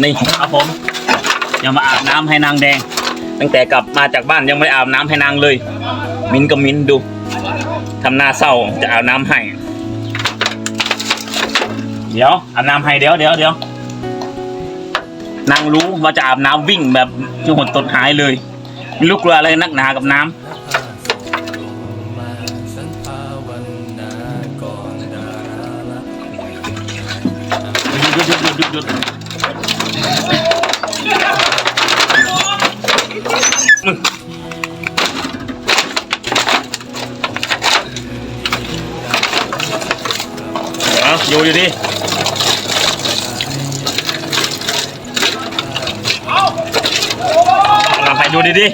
นี่ครับผมยังมาอาบน้ำให้นางแดง ตั้งแต่กลับมาจากบ้านยังไม่อาบน้ำให้นางเลย มิ้นกับมิ้นดูทำหน้าเศร้าจะอาบน้ำให้ เดี๋ยวอาบน้ำให้เดี๋ยวเดี๋ยวเดี๋ยวนางรู้ว่าจะอาบน้ำวิ่งแบบจนหดตดหายเลยไม่รู้กลัวอะไรนักหนากับน้ำหยุดหยุดหยุดหยุดหยุด เอาอยู่อยู่ดิลองไปดูดิดิ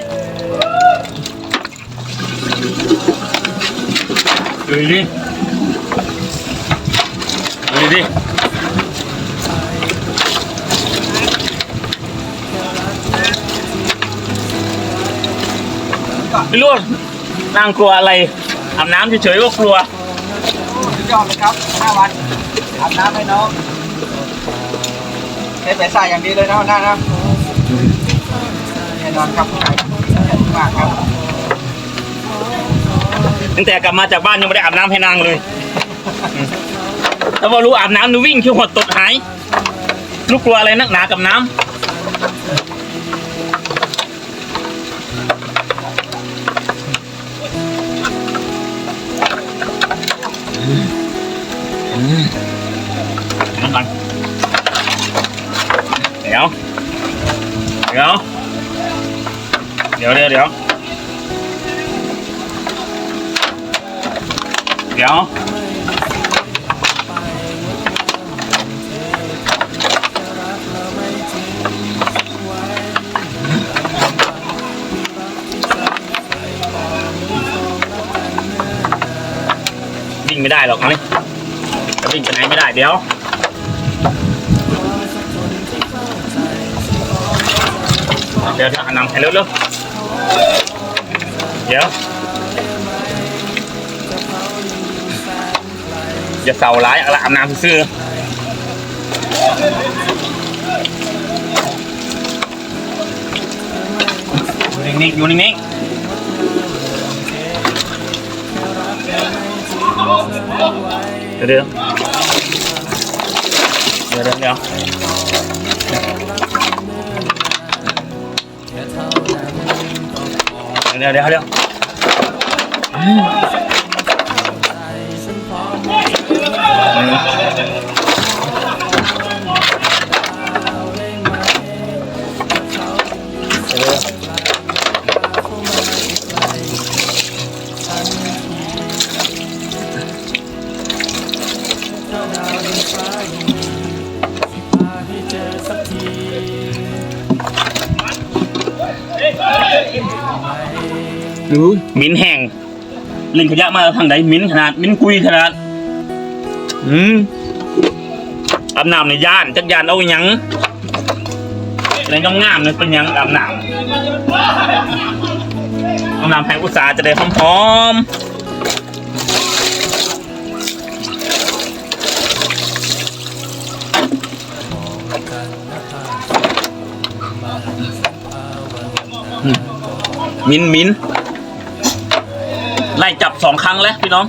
ดูดิดิดู ไม่รู้นางกลัวอะไรอาบน้ำเฉยๆก็กลัวสุดยอดเลยครับห้าวันอาบน้ำให้น้องใช้สายสายอย่างดีเลยนะหน้านะแน่นอนครับไก่มากครับตั้งแต่กลับมาจากบ้านยังไม่ได้อาบน้ำให้นางเลยอืมแล้วพอรู้อาบน้ำหนูวิ่งคิวหดตดหายลูกกลัวอะไรนักหนากับน้ำ ngon lành được không được không được được được được không mình mới ได้หรอกมั้ย วิ่งไปไหนไม่ได้เดี๋ยวเดี๋ยวเดี๋ยวอันนำให้เร็วเร็วเดี๋ยวอย่าเสาร้ายอาละอาบน้ำซื่ออยู่นิ่งๆอยู่นิ่งๆเดี๋ยว 我看到淡淡飘 ดูมิ้นแห้งลิงขยะมาทางไหนมิ้นขนาดมิ้นกุยขนาด อืมอาบน้ำในย่านจักยานเอาหยังในต้องงามๆเลยเป็นหยังอาบน้ำอาบน้ำให้อุตสาห์จะได้หอมๆอืมมิ้นมิ้น ไล่จับสองครั้งแล้วพี่น้อง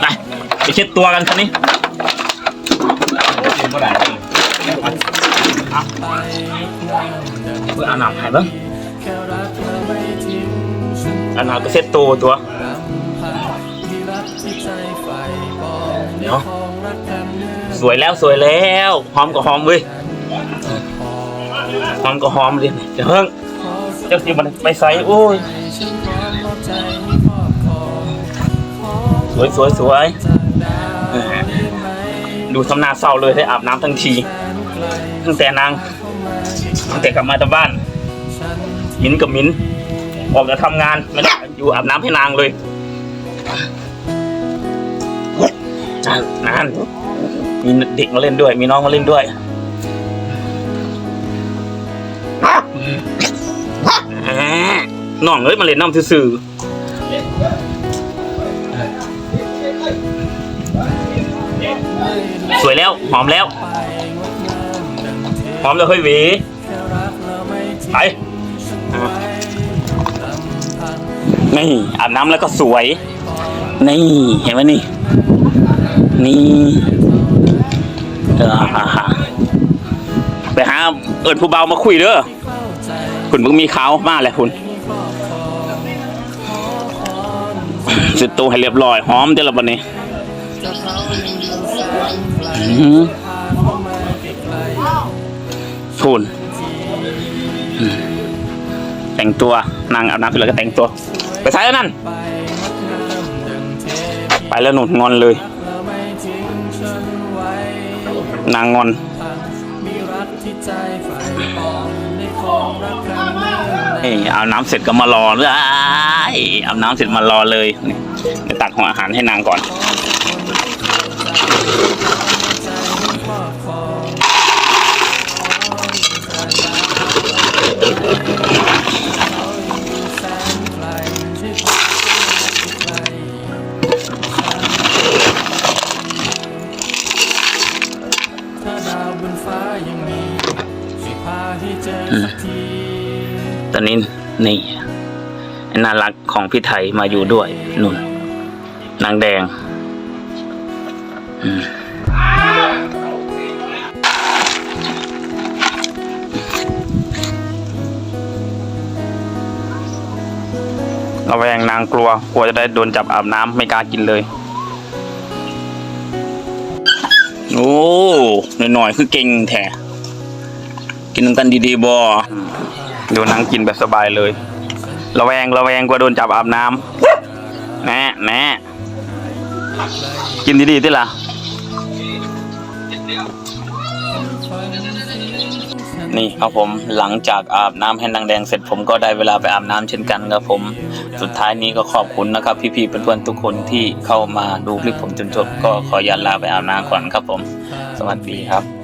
ไปไปเช็ดตัวกันคันนี้ เพื่ออาน้ำให้เบ้างอาบน้ำก็เช็ดตัวตัวเดี๋ยวสวยแล้วสวยแล้วหอมก็หอมเว้ยหอมก็หอมเลยเดี๋ยวเพิ่งเจ้าสิมันไปใส่โอ้ยสวยสวยสวยดูทำนาเศร้าเลยได้อาบน้ำทั้งที ตั้งแต่นางตั้งแต่กลับมาจากบ้านมิ้นกับมิ้นออกจะทำงานไม่ได้อยู่อาบน้ำให้นางเลยนั่นมีเด็กมาเล่นด้วย มีน้องมาเล่นด้วยน้องเอ้ยมาเล่นน้ำซื่อสวยแล้ว หอมแล้ว หอมแล้วเฮ้ยหวีไปอะนี่อาบน้ำแล้วก็สวย นี่ เห็นไหมนี่ นี่เออฮ่าฮ่าไปหาเอิญผู้เบามาคุยเด้อคุณเพิ่งมีเขาวมาแหละคุณสุดตัวให้เรียบร้อยหอมเดี๋ยวละบันนี้ อื้อหือคุณอืมแต่งตัวนางอาบน้ำเสร็จแล้วก็แต่งตัว ไปใช้แล้วนั่น ไปแล้วหนุนงอนเลย นางงอนเอ้ยเอาน้ำเสร็จก็มารอเลยเอาน้ำเสร็จมารอเลยนี่เดี๋ยวตักหัวอาหารให้นางก่อน นี่น่ารักของพี่ไทยมาอยู่ด้วยนุ่นนางแดงระแวงนางกลัว กลัวจะได้โดนจับอาบน้ำไม่กล้ากินเลย โอ้หน่อยๆคือเก่งแท้กินกันดีๆบอ ดูนางกินแบบสบายเลย ระแวงระแวงกลัวโดนจับอาบน้ำแน่แน่กินดีๆที่ล่ะนี่ครับผมหลังจากอาบน้ำให้นางแดงเสร็จผมก็ได้เวลาไปอาบน้ำเช่นกันครับผม สุดท้ายนี้ก็ขอบคุณนะครับพี่ๆเพื่อนๆทุกคนที่เข้ามาดูคลิปผมจนจบก็ขออนุญาตลาไปอาบน้ำก่อนครับผม สวัสดีครับ